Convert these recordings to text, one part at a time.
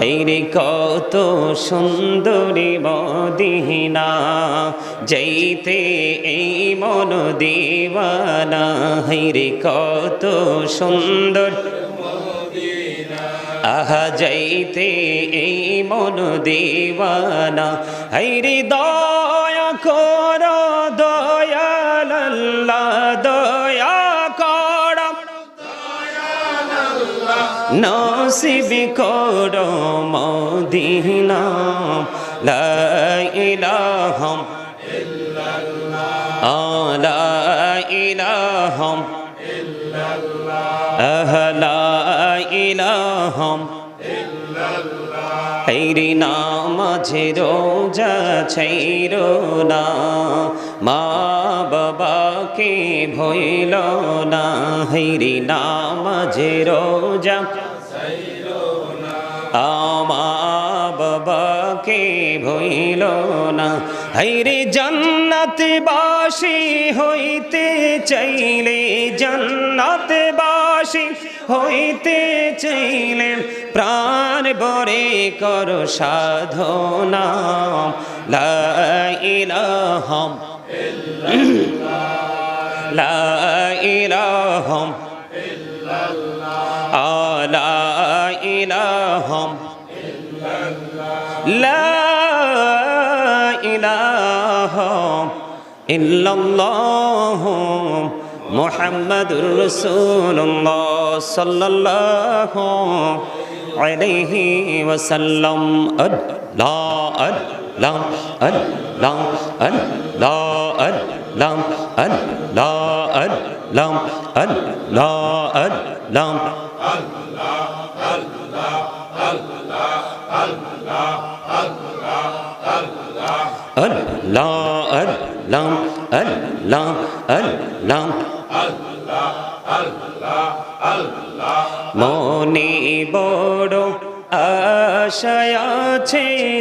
হেরে কত সুন্দরী মদিনা, যাইতে এই মন দিওয়ানা হেরে কত সুন্দর। আহা, যাইতে এই মন দিওয়ানা হেরে দয়া কর নসিব করো মদিনা। লা ইলাহা লা ইলাহা লা ইলাহা হেরি রোজা ছাইরো না। মা বাবাকে ভইল না, হেরি নামাঝে রোজা। আমা বাবাকে ভইল না হাইরে জান্নাত বাসি হইতে চাইলে জান্নাত বাসি হইতে চাইলে প্রাণ বরে কর সাধনা। لا إله إلا الله. لا إله. إلا الله لا إله. إلا الله محمد رسول الله صلى الله عليه وسلم. الله لا الله الله الله اللام اللا اللام اللا اللام الله الله الله الله الله الله اللام اللام اللام الله الله الله মনে বড় আশায়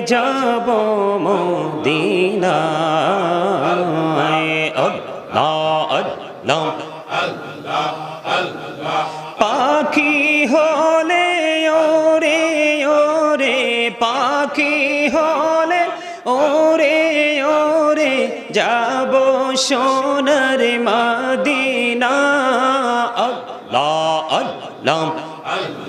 যাব মদিনায় পাখি হলে ওরে ওরে, পাখি হলে ওরে ওরে, যাব সোনার মাদিনা। আল্লাহ আল্লাহ আল্লাহ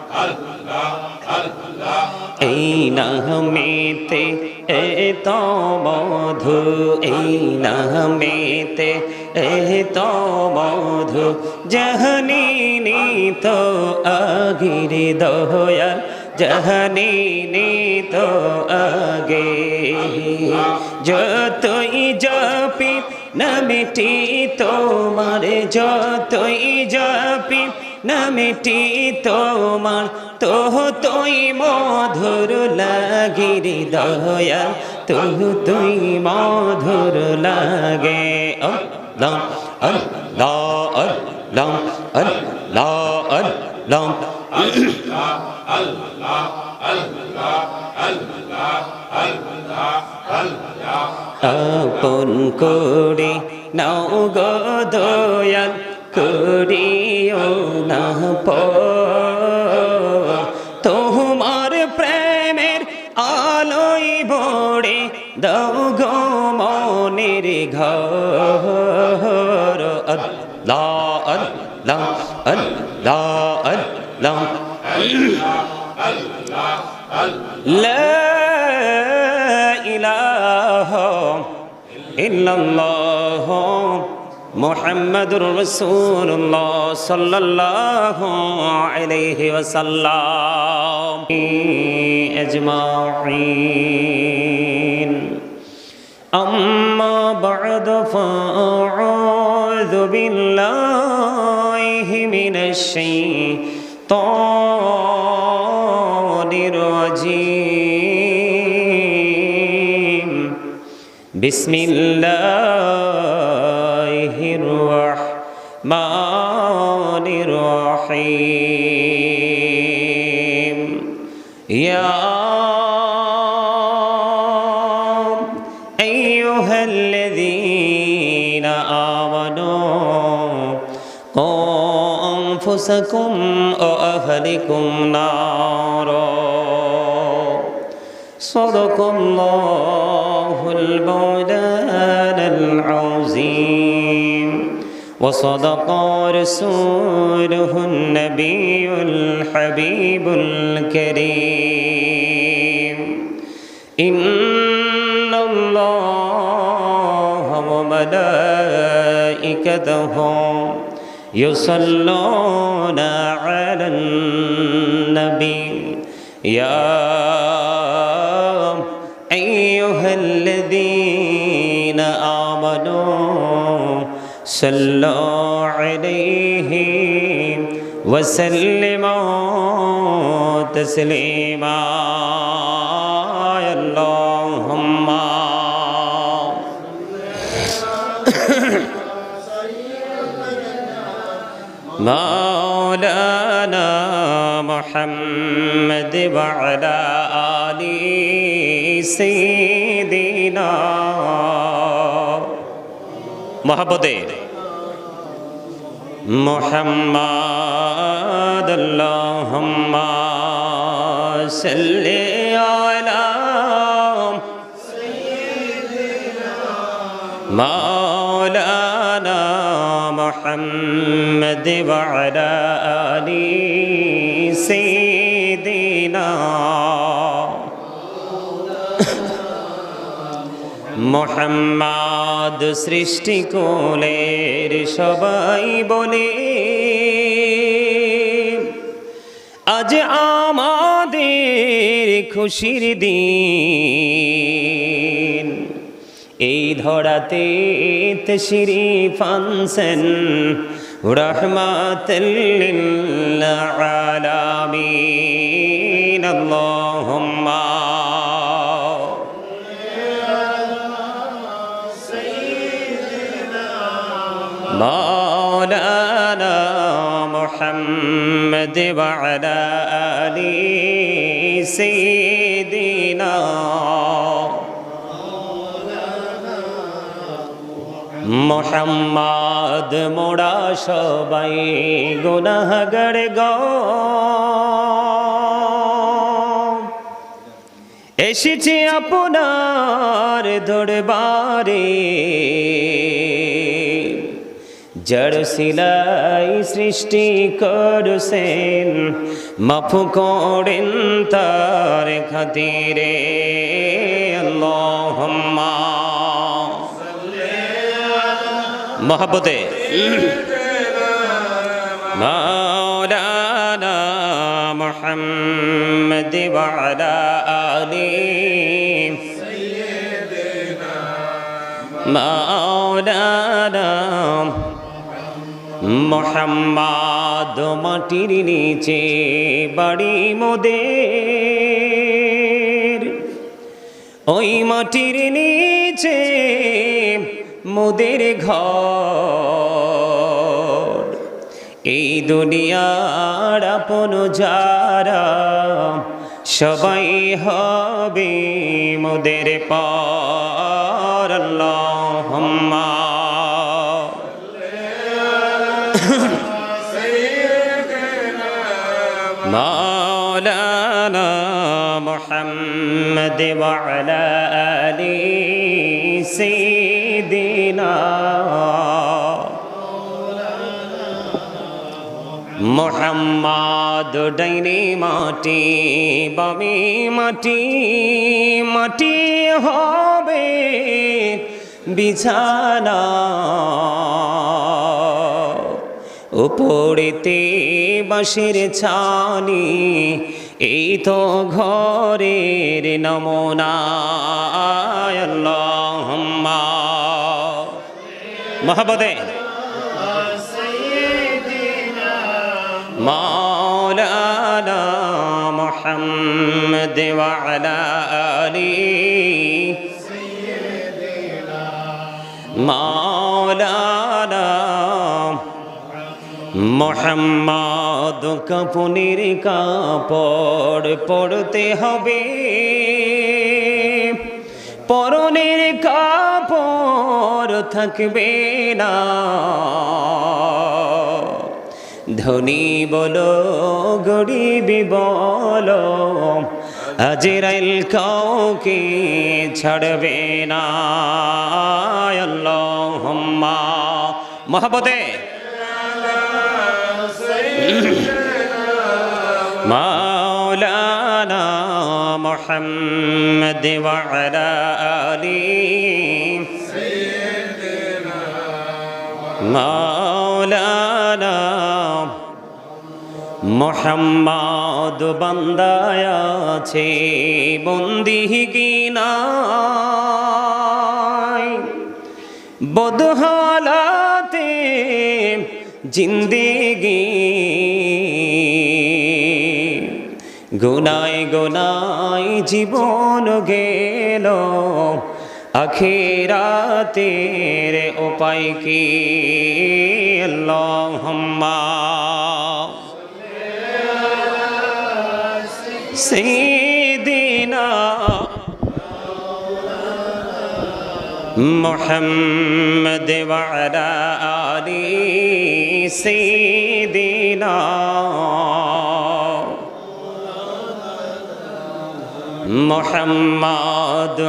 এই নামেতে এত মধু এই নামেতে এত মধু জহনি তো আগির দয়াল, জহনি তো আগে। যতই জপি, নামেটি তোমার, যতই জপি নামেটি তোমার তো তুই মধুর লাগির দয়া তো তুই মধুর লাগে আল্লাহ আল্লাহ আল্লাহ আল্লাহ আল্লাহ আপন করে নাও গো দয়াল করিও না প তোমার প্রেমের আলোই বড়ে দাও গো মনের ঘর আল্লাহ আল্লাহ আল্লাহ আল্লাহ لا إله إلا الله মোহাম্মদুর রসুল্লাহ সাল্লাহ আলাইহি ওয়াসাল্লাম اجمعين اما بعد فاعوذ بالله من الشيطان الرجيم بسم الله الرحمن الرحيم. يا أيها الذين آمنوا قوا أنفسكم وأهلكم نارا. صدق الله المولان العظيم. وصدق رسوله النبي الحبيب الكريم. إن الله وملائكته يصلون على النبي. يا الذين آمنوا صلوا عليه وسلموا تسليما. اللهم مولانا محمد وعلى آل سيدنا محمد اللهم صل على سيدنا مولانا محمد وعلى آله سيدنا محمد মোহাম্মদ সৃষ্টি কোলের সবাই বলে, আজ আমাদের খুশির দিন। এই ধরাতে তশরি ফানসেন রহমাতাল্লিল আলামিন। আল্লাহুম্মা محمد وعلى آل سيدنا মোহাম্মদ মোড়া সবাই গুনাহগার গো এসেছি আপনার দরবারে জড় সিলাই সৃষ্টি করছেন মাফ করেন তার খাতিরে আল্লাহম্মা মহাবতে মাওলানা মুহাম্মদ ওয়া আলা আলিহি সাইয়্যিদিনা মাওলানা মোহাম্মদ মাটির নিচে বাড়ি মোদের। ওই মাটির নিচে মোদের ঘর। এই দুনিয়ার আপন যারা সবাই হবে মোদের পর। আল্লাহুম্মা مولانا محمد وعلى آل سيدنا মোহাম্মদ ডাইনে মাটি বামে মাটি মাটি হবে বিছানা উপরেতে বাঁশের ছানি এই তো ঘরের নমুনা মহাবদে মৌলানা মোহাম্মদ ওয়ালা আলী। মা মোহাম্মদ কাপুনির কাপড় পড়তে হবে। পরনের কাপড় থাকবে না। ধনী বলো, গরিবি বলো, আজরাইল কাউকে ছাড়বে না। মহাবতে محمد وعلى آله مولانا মোহাম্মদ বান্দায় আছে বন্দি গিনায় বদহালাতে জিন্দেগি গুনায় গুনায় জীবন গেল আখেরাতের উপায় কি আল্লাহুম্মা سيدنا محمد وعلى آل سيدنا মোহাম্মদ